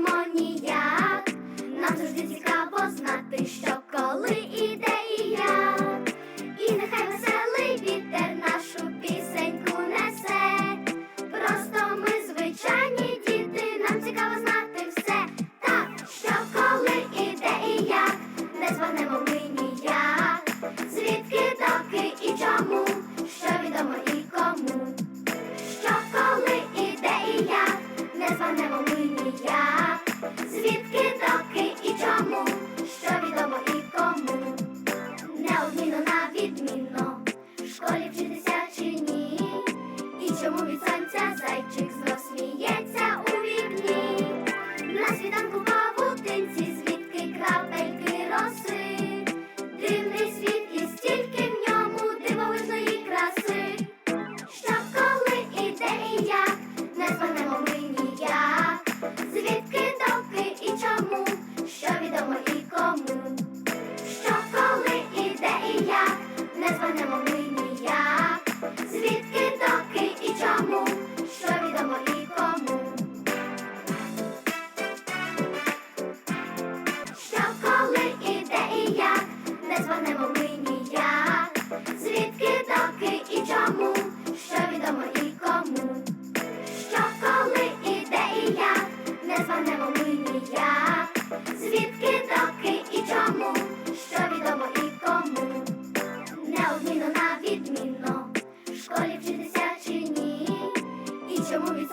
можемо. Нам завжди цікаво знати, що. відомо і кому, що коли ідея, не званемо ми ніяк, звідки доки і чому, що відомо і кому, неодмінно на відмінно, в школі вчитися чи ні, і чому від